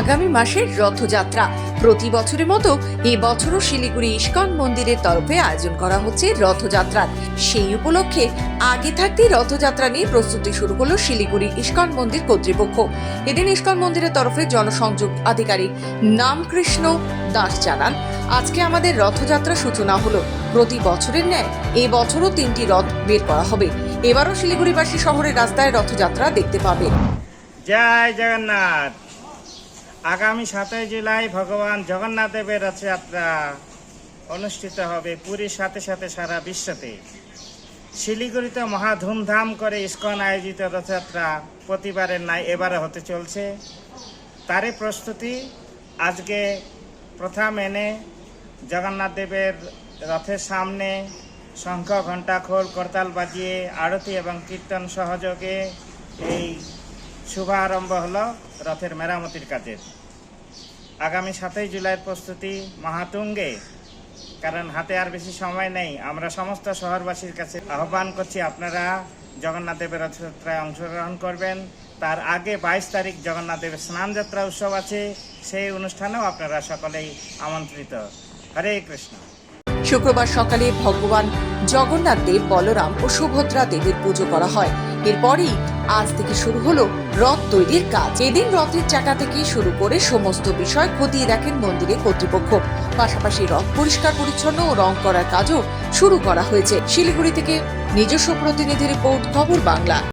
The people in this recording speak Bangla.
আগামী মাসের রথযাত্রা। প্রতি বছরের মতো এই বছরও শিলিগুড়ি ইস্কন মন্দিরের তরফে আয়োজন করা হচ্ছে রথযাত্রার সেই উপলক্ষে আগে থাকতেই রথযাত্রা নিয়ে প্রস্তুতি শুরু করল শিলিগুড়ি ইস্কন মন্দির কর্তৃপক্ষ। এদিন ইস্কন মন্দিরের তরফে জনসংযোগ আধিকারিক নামকৃষ্ণ দাস জানান, আজকে আমাদের রথযাত্রা সূচনা হলো। প্রতি বছরের ন্যায় এই বছরও তিনটি রথ বের করা হবে। এবারও শিলিগুড়িবাসী শহরের রাস্তায় রথযাত্রা দেখতে পাবে। জয় জগন্নাথ। আগামী সাতই জুলাই ভগবান জগন্নাথ দেবের রথযাত্রা অনুষ্ঠিত হবে পুরীর সাথে সাথে সারা বিশ্বতে। শিলিগুড়িতে মহা ধুমধাম করে ইস্কন আয়োজিত রথযাত্রা প্রতিবারের নাই এবারে হতে চলছে। তারই প্রস্তুতি আজকে প্রথা মেনে জগন্নাথ দেবের রথের সামনে শঙ্খ ঘণ্টা খোল করতাল বাজিয়ে আরতি এবং কীর্তন সহযোগে এই শুভারম্ভ হলো রথের মেরামতির কাজের। আগামী সাতই জুলাইয়ের প্রস্তুতি মাহাতুঙ্গে, কারণ হাতে আর বেশি সময় নেই। আমরা সমস্ত শহরবাসীর কাছে আহ্বান করছি, আপনারা জগন্নাথ দেবের রথযাত্রায় অংশগ্রহণ করবেন। তার আগে বাইশ তারিখ জগন্নাথ দেবের স্নানযাত্রা উৎসব আছে। সেই অনুষ্ঠানেও আপনারা সকলেই আমন্ত্রিত। হরে কৃষ্ণ। শুক্রবার সকালে ভগবান জগন্নাথ দেব, বলরাম ও সুভদ্রা দেবীর পুজো করা হয়। এরপরেই আজ থেকে শুরু হলো রথ তৈরির কাজ। এদিন রথের চাকা থেকে শুরু করে সমস্ত বিষয় খতিয়ে দেখেন মন্দিরের কর্তৃপক্ষ। পাশাপাশি রথ পরিষ্কার, পরিচ্ছন্ন ও রং করার কাজও শুরু করা হয়েছে। শিলিগুড়ি থেকে নিজস্ব প্রতিনিধি রিপোর্ট, খবর বাংলা।